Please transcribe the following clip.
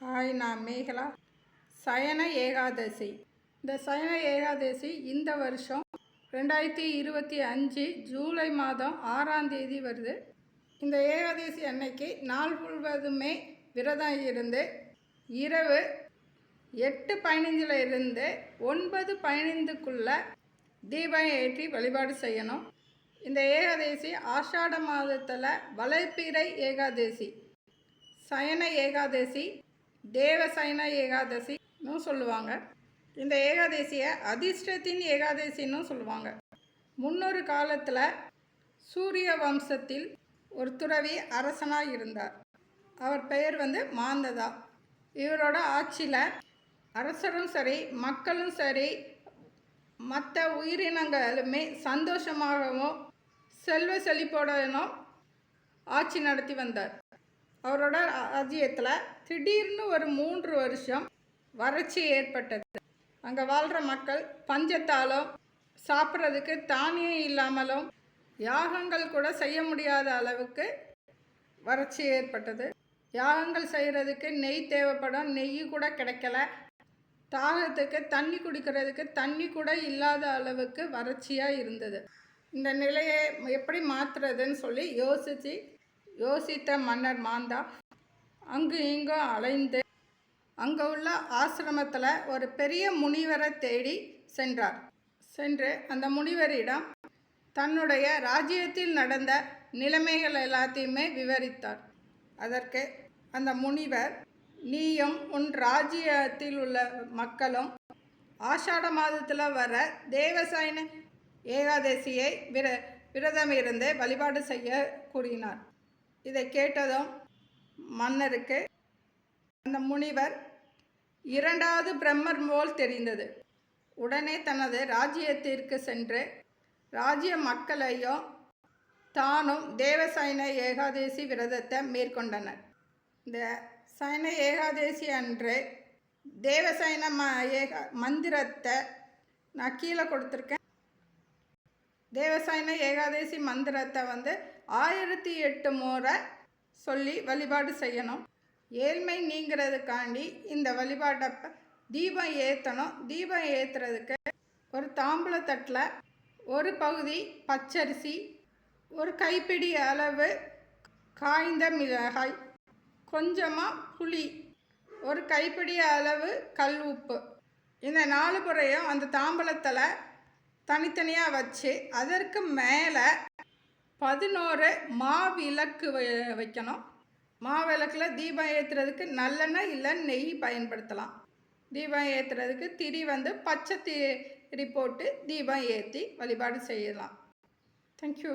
Hi நான் மேகலா. சயன ஏகாதசி. இந்த சயன ஏகாதசி இந்த வருஷம் ரெண்டாயிரத்தி இருபத்தி அஞ்சு ஜூலை மாதம் ஆறாம் தேதி வருது. இந்த ஏகாதசி அன்னைக்கு நாள் முழுவதுமே விரதம் இருந்து இரவு எட்டு பதினைஞ்சில் இருந்து ஒன்பது பதினைந்துக்குள்ளே தீபம் ஏற்றி வழிபாடு செய்யணும். இந்த ஏகாதசி ஆஷாட மாதத்தில் வளைப்பிறை ஏகாதசி. சயன ஏகாதசி தேவசைன ஏகாதசின்னு சொல்லுவாங்க. இந்த ஏகாதசியை அதிர்ஷ்டத்தின் ஏகாதசின்னு சொல்லுவாங்க. முன்னொரு காலத்தில் சூரிய வம்சத்தில் ஒரு துறவி அரசனாக இருந்தார். அவர் பெயர் வந்து மாந்ததா. இவரோட ஆட்சியில் அரசரும் சரி மக்களும் சரி மற்ற உயிரினங்களுமே சந்தோஷமாகவும் செல்வ செழிப்போடனும் ஆட்சி நடத்தி வந்தார். அவரோட ராஜ்யத்தில் திடீர்னு ஒரு மூன்று வருஷம் வறட்சி ஏற்பட்டது. அங்கே வாழ்கிற மக்கள் பஞ்சத்தாலும் சாப்பிட்றதுக்கு தானியம் இல்லாமலும் யாகங்கள் கூட செய்ய முடியாத அளவுக்கு வறட்சி ஏற்பட்டது. யாகங்கள் செய்கிறதுக்கு நெய் தேவைப்படும் நெய் கூட கிடைக்கல. தாகத்துக்கு தண்ணி குடிக்கிறதுக்கு தண்ணி கூட இல்லாத அளவுக்கு வறட்சியாக இருந்தது. இந்த நிலையை எப்படி மாற்றுறதுன்னு சொல்லி யோசித்து யோசித்த மன்னர் மாந்தா அங்கு இங்கும் அலைந்து அங்கே உள்ள ஆசிரமத்தில் ஒரு பெரிய முனிவரை தேடி சென்றார். சென்று அந்த முனிவரிடம் தன்னுடைய ராஜ்யத்தில் நடந்த நிலைமைகள் எல்லாத்தையுமே விவரித்தார். அதற்கு அந்த முனிவர் நீயும் உன் ராஜ்யத்தில் உள்ள மக்களும் ஆஷாட மாதத்தில் வர தேவசாயன ஏகாதசியை விர விரதம் இருந்து வழிபாடு செய்ய கூறினார். இதை கேட்டதும் மன்னருக்கு அந்த முனிவர் இரண்டாவது பிரம்மர் போல் தெரிந்தது. உடனே தனது ராஜ்யத்திற்கு சென்று ராஜ்ய மக்களையும் தானும் தேவசைன ஏகாதசி விரதத்தை மேற்கொண்டனர். இந்த சைன ஏகாதசி அன்று தேவசைன ம ஏகா மந்திரத்தை நான் கீழே கொடுத்துருக்கேன். தேவசைன ஏகாதசி மந்திரத்தை வந்து ஆயிரத்தி எட்டு முறை சொல்லி வழிபாடு செய்யணும். ஏழ்மை நீங்கிறதுக்காண்டி இந்த வழிபாட்டை தீபம் ஏற்றணும் தீபம் ஏற்றுறதுக்கு ஒரு தாம்பூலத்தட்டில் ஒரு பகுதி பச்சரிசி ஒரு கைப்பிடி அளவு காய்ந்த மிளகாய் கொஞ்சமாக புளி ஒரு கைப்பிடி அளவு கல் உப்பு. இந்த நாலு புறையும் அந்த தாம்பலத்தில் தனித்தனியாக வச்சு அதற்கு மேலே பதினோரு மாவிளக்கு வைக்கணும். மாவிளக்கில் தீபம் ஏற்றுறதுக்கு நல்லெண்ணெய் இல்லை நெய் பயன்படுத்தலாம். தீபம் ஏற்றுறதுக்கு திரி வந்து பச்சை திரி போட்டு தீபம் ஏற்றி வழிபாடு செய்யலாம். தேங்க்யூ